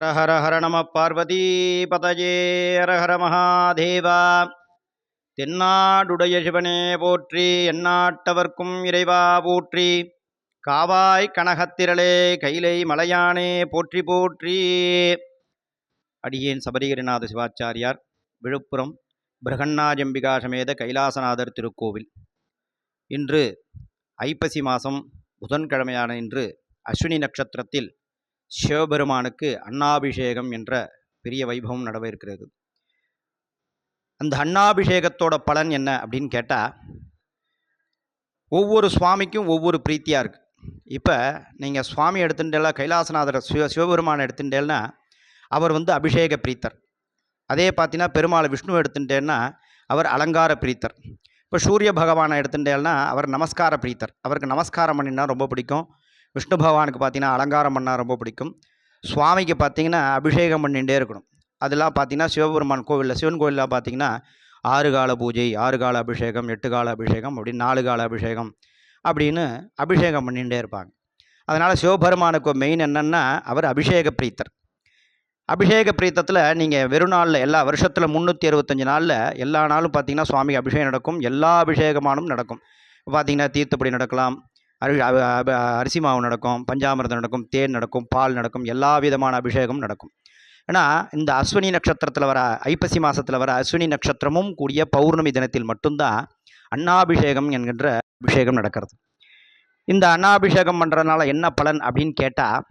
ஹர ஹர நம பார்வதி பதஜே ஹர ஹர மகாதேவா தென்னாடுடைய சிவனே போற்றி எந்நாட்டவர்க்கும் இறைவா போற்றி. காவாய் கனகத்திரளே கைலை மலையானே போற்றி போற்றி. அடியேன் சபரிகிரிநாத சிவாச்சாரியார் விழுப்புரம் பிரகண்ணாஜம்பிகா சமேத கைலாசநாதர் திருக்கோவில். இன்று ஐப்பசி மாதம் புதன்கிழமையான இன்று அஸ்வினி நட்சத்திரத்தில் சிவபெருமானுக்கு அன்னாபிஷேகம் என்ற பெரிய வைபவம் நடவ இருக்கிறது அந்த அன்னாபிஷேகத்தோட பலன் என்ன அப்படின்னு கேட்டால் ஒவ்வொரு சுவாமிக்கும் ஒவ்வொரு பிரீத்தியாக இருக்குது இப்போ நீங்கள் சுவாமி எடுத்துட்டேல கைலாசநாதர் சிவ சிவபெருமானை எடுத்துட்டேன்னா அவர் வந்து அபிஷேக பிரீத்தர். அதே பார்த்தீங்கன்னா பெருமாளை விஷ்ணு எடுத்துட்டேன்னா அவர் அலங்கார பிரீத்தர். இப்போ சூரிய பகவானை எடுத்துட்டேன்னா அவர் நமஸ்கார பிரீத்தர். அவருக்கு நமஸ்காரம் பண்ணினா ரொம்ப பிடிக்கும். விஷ்ணு பகவானுக்கு பார்த்தீங்கன்னா அலங்காரம் பண்ணால் ரொம்ப பிடிக்கும். சுவாமிக்கு பார்த்தீங்கன்னா அபிஷேகம் பண்ணிகிட்டே இருக்கணும். அதெல்லாம் பார்த்தீங்கன்னா சிவபெருமான் கோவிலில் சிவன் கோவிலில் பார்த்தீங்கன்னா ஆறு கால பூஜை ஆறு கால அபிஷேகம் எட்டு கால அபிஷேகம் அப்படின்னு நாலு கால அபிஷேகம் அப்படின்னு அபிஷேகம் பண்ணிகிட்டே இருப்பாங்க. அதனால் சிவபெருமானுக்கு மெயின் என்னென்னா அவர் அபிஷேக பிரீத்தர். அபிஷேக பிரீத்தத்தில் நீங்கள் வெறும் நாளில் எல்லா வருஷத்தில் முந்நூற்றி அறுபத்தஞ்சு நாளில் எல்லா நாளும் பார்த்தீங்கன்னா சுவாமிக்கு அபிஷேகம் நடக்கும். எல்லா அபிஷேகமானும் நடக்கும். பார்த்தீங்கன்னா தீர்த்தப்படி நடக்கலாம். அரிசி மாவு நடக்கும் பஞ்சாமிர்தம் நடக்கும் தேன் நடக்கும் பால் நடக்கும் எல்லா விதமான அபிஷேகம் நடக்கும். ஏன்னா இந்த அஸ்வினி நட்சத்திரத்தில் வர ஐப்பசி மாதத்தில் வர அஸ்வினி நட்சத்திரமும் கூடிய பௌர்ணமி தினத்தில் மட்டும்தான் அன்னாபிஷேகம் என்கின்ற அபிஷேகம் நடக்கிறது. இந்த அன்னாபிஷேகம் பண்ணுறதுனால என்ன பலன் அப்படின்னு கேட்டால்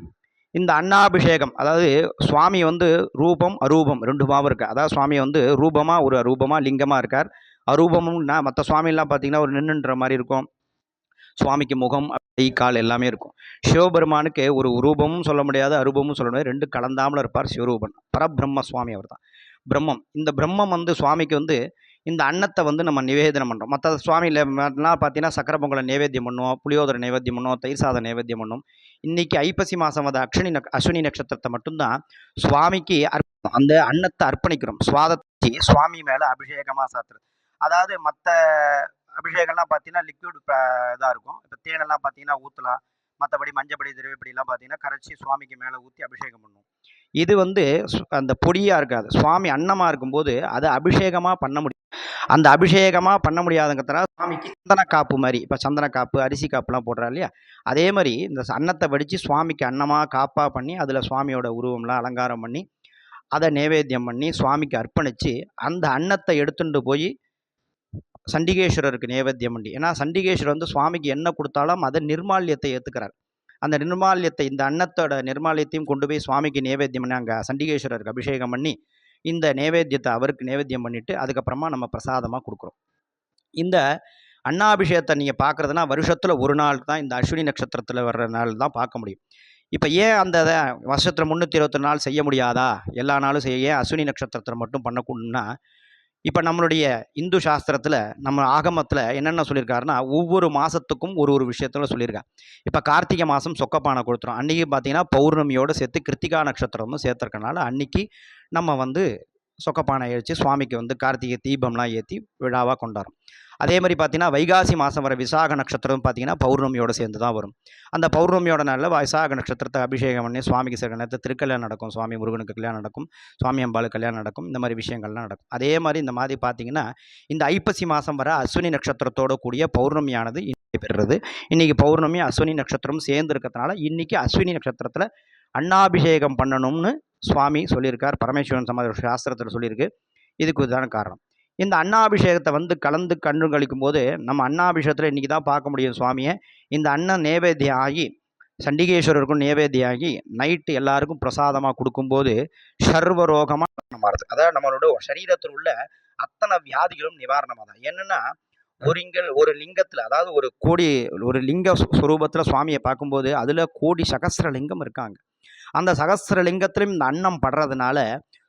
இந்த அன்னாபிஷேகம் அதாவது சுவாமி வந்து ரூபம் அரூபம் ரெண்டு மாவும் இருக்குது அதாவது சுவாமி வந்து ரூபமாக ஒரு அரூபமாக லிங்கமாக இருக்கார். அரூபமும்னா மற்ற சுவாமிலாம் பார்த்தீங்கன்னா ஒரு நின்றுன்ற மாதிரி இருக்கும். சுவாமிக்கு முகம் கை கால் எல்லாமே இருக்கும். சிவபெருமானுக்கு ஒரு ரூபமும் சொல்ல முடியாது அரூபமும் சொல்ல முடியாது. ரெண்டு கலந்தாமல் இருப்பார் சிவரூபன். பரபிரம்ம சுவாமி அவர் தான் பிரம்மம். இந்த பிரம்மம் வந்து சுவாமிக்கு வந்து இந்த அன்னத்தை வந்து நம்ம நிவேதனம் பண்ணுறோம் மற்ற சுவாமியில் பார்த்தீங்கன்னா சக்கர பொங்கலை நைவேத்தியம் பண்ணுவோம் புளியோதரை நைவேத்தியம் பண்ணுவோம் தயிர் சாதம் நைவேத்தியம் பண்ணுவோம். இன்னைக்கு ஐப்பசி மாதம் வந்து அக்ஷனி நக் அஸ்வினி நட்சத்திரத்தை மட்டும்தான் சுவாமிக்கு அர்ப்பணம் அந்த அன்னத்தை அர்ப்பணிக்கிறோம். சுவாதத்தை சுவாமி மேலே அபிஷேகமாக சாத்துறது. அதாவது மற்ற அபிஷேகம்லாம் பார்த்தீங்கன்னா லிக்யூட் இதாக இருக்கும். இப்போ தேனெல்லாம் பார்த்தீங்கன்னா ஊற்றலாம் மற்றபடி மஞ்சப்படி திரவிப்படிலாம் பார்த்தீங்கன்னா கரைச்சி சுவாமிக்கு மேலே ஊற்றி அபிஷேகம் பண்ணுவோம் இது வந்து அந்த பொடியாக இருக்காது. சுவாமி அன்னமாக இருக்கும்போது அதை அபிஷேகமாக பண்ண முடியும் அந்த அபிஷேகமாக பண்ண முடியாதுங்கிறதுனால சுவாமிக்கு சந்தன காப்பு மாதிரி இப்போ சந்தன காப்பு அரிசி காப்புலாம் போடுறா இல்லையா? அதே மாதிரி இந்த ச- அன்னத்தை வடித்து சுவாமிக்கு அன்னமாக காப்பாக பண்ணி அதில் சுவாமியோட உருவம்லாம் அலங்காரம் பண்ணி அதை நைவேத்தியம் பண்ணி சுவாமிக்கு அர்ப்பணித்து அந்த அன்னத்தை எடுத்துகிட்டு போய் சண்டிகேஸ்வரருக்கு நேவேத்தியம் பண்ணி ஏன்னா சண்டிகேஸ்வரர் வந்து சுவாமிக்கு என்ன கொடுத்தாலும் அதை நிர்மால்யத்தை ஏற்றுக்கிறார் அந்த நிர்மால்யத்தை இந்த அன்னத்தோட நிர்மாலியத்தையும் கொண்டு போய் சுவாமிக்கு நைவேத்தியம் பண்ணி அங்கே சண்டிகேஸ்வரருக்கு அபிஷேகம் பண்ணி இந்த நைவேத்தியத்தை அவருக்கு நைவேத்தியம் பண்ணிவிட்டு அதுக்கப்புறமா நம்ம பிரசாதமாக கொடுக்குறோம். இந்த அன்னாபிஷேகத்தை நீங்கள் பார்க்குறதுனா வருஷத்தில் ஒரு நாள் தான் இந்த அஸ்வினி நட்சத்திரத்தில் வர்ற நாள் தான் பார்க்க முடியும். இப்போ ஏன் அந்த இதை வருஷத்தில் முந்நூற்றி இருபத்தி நாள் செய்ய முடியாதா? எல்லா நாளும் செய்ய ஏன் அஸ்வினி நட்சத்திரத்தில் மட்டும் பண்ணக்கூடனா இப்போ நம்மளுடைய இந்து சாஸ்திரத்தில் நம்ம ஆகமத்தில் என்னென்ன சொல்லியிருக்காருன்னா ஒவ்வொரு மாதத்துக்கும் ஒரு ஒரு விஷயத்தில் சொல்லியிருக்கேன் இப்போ கார்த்திகை மாதம் சொக்கப்பானை கொடுத்துரும். அன்றைக்கி பார்த்தீங்கன்னா பௌர்ணமியோடு சேர்த்து கிருத்திகா நட்சத்திரமும் சேர்த்துருக்கனால அன்னைக்கு நம்ம வந்து சொக்கப்பானை எழுச்சி சுவாமிக்கு வந்து கார்த்திகை தீபம்லாம் ஏற்றி விழாவாக கொண்டாடும் அதே மாதிரி பார்த்தீங்கன்னா வைகாசி மாதம் வர விசாக நட்சத்திரம் பார்த்தீங்கன்னா பௌர்ணமியோட சேர்ந்து தான் வரும். அந்த பௌர்ணமியோட நாளில் விசாக நட்சத்திரத்தை அபிஷேகம் பண்ணி சுவாமிக்கு சில நேரத்தில் திருக்கல்யாணம் நடக்கும். சுவாமி முருகனுக்கு கல்யாணம் நடக்கும். சுவாமி அம்பாளுக்கு கல்யாணம் நடக்கும். இந்த மாதிரி விஷயங்கள்லாம் நடக்கும். அதே மாதிரி இந்த மாதிரி பார்த்தீங்கன்னா இந்த ஐப்பசி மாதம் வர அஸ்வினி நட்சத்திரத்தோட கூடிய பௌர்ணமியானது பெறுறது. இன்னைக்கு பௌர்ணமி அஸ்வினி நட்சத்திரம் சேர்ந்து இருக்கிறதுனால இன்றைக்கி அஸ்வினி நட்சத்திரத்தில் அண்ணாபிஷேகம் பண்ணணும்னு சுவாமி சொல்லியிருக்கார். பரமேஸ்வரன் சமாதி சாஸ்திரத்தில் சொல்லியிருக்கு. இதுக்கு இதுதான் காரணம். இந்த அன்னாபிஷேகத்தை வந்து கலந்து கண்ணு கழிக்கும் போது நம்ம அன்னாபிஷேகத்தில் இன்றைக்கி தான் பார்க்க முடியும் சுவாமியை. இந்த அன்னம் நேவேத்தியம் ஆகி சண்டிகேஸ்வரருக்கும் நேவேத்தியாகி ஆகி நைட்டு எல்லாருக்கும் பிரசாதமாக கொடுக்கும்போது சர்வரோகமாக மாறுது அதாவது நம்மளோட சரீரத்தில் உள்ள அத்தனை வியாதிகளும் நிவாரணமாக தான் என்னென்னா ஒரு ஒரு லிங்கத்தில் அதாவது ஒரு கோடி ஒரு லிங்க ஸ்வரூபத்தில் சுவாமியை பார்க்கும்போது அதில் கோடி சகஸ்ர லிங்கம் இருக்காங்க. அந்த சகசிரலிங்கத்திலும் இந்த அன்னம் படுறதுனால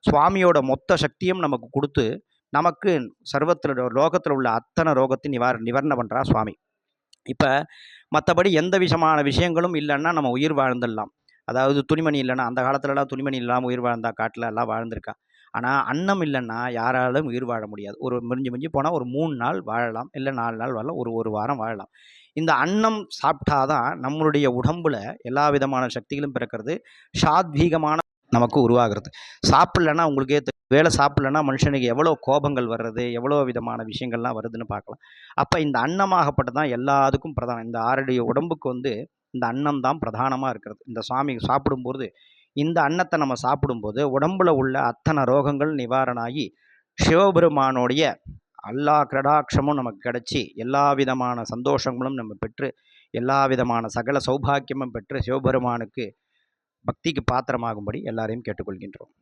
சுவாமியோட மொத்த சக்தியும் நமக்கு கொடுத்து நமக்கு சர்வத்தில் லோகத்தில் உள்ள அத்தனை ரோகத்தை நிவார நிவாரணம் பண்ணுறா சுவாமி. இப்போ மற்றபடி எந்த விஷமான விஷயங்களும் இல்லைன்னா நம்ம உயிர் வாழ்ந்துடலாம். அதாவது துணிமணி இல்லைன்னா அந்த காலத்துலலாம் துணிமணி இல்லாமல் உயிர் வாழ்ந்தா காட்டில் எல்லாம் வாழ்ந்திருக்கா. ஆனால் அன்னம் இல்லைன்னா யாராலும் உயிர் வாழ முடியாது. ஒரு மிஞ்சி மிஞ்சி போனால் ஒரு மூணு நாள் வாழலாம் இல்லை நாலு நாள் வாழலாம் ஒரு ஒரு வாரம் வாழலாம். இந்த அன்னம் சாப்பிட்டாதான் நம்மளுடைய உடம்புல எல்லா விதமான சக்திகளும் பிறக்கிறது. சாத்வீகமான நமக்கு உருவாகிறது. சாப்பிட்லன்னா உங்களுக்கே தெரியும் வேலை சாப்பிட்லன்னா மனுஷனுக்கு எவ்வளோ கோபங்கள் வர்றது எவ்வளோ விதமான விஷயங்கள்லாம் வருதுன்னு பார்க்கலாம். அப்போ இந்த அன்னமாகப்பட்டது தான் எல்லாத்துக்கும் பிரதானம். இந்த ஆறடி உடம்புக்கு வந்து இந்த அன்னம் தான் பிரதானமாக இருக்கிறது. இந்த சுவாமி சாப்பிடும்போது இந்த அன்னத்தை நம்ம சாப்பிடும்போது உடம்புல உள்ள அத்தனை ரோகங்கள் நிவாரணம் ஆகி சிவபெருமானுடைய எல்லா கிரடாட்சமும் நமக்கு கிடைச்சி எல்லா விதமான சந்தோஷங்களும் நம்ம பெற்று எல்லா விதமான சகல சௌபாக்கியமும் பெற்று சிவபெருமானுக்கு பக்திக்கு பாத்திரமாகும்படி எல்லாரையும் கேட்டுக்கொள்கின்றோம்.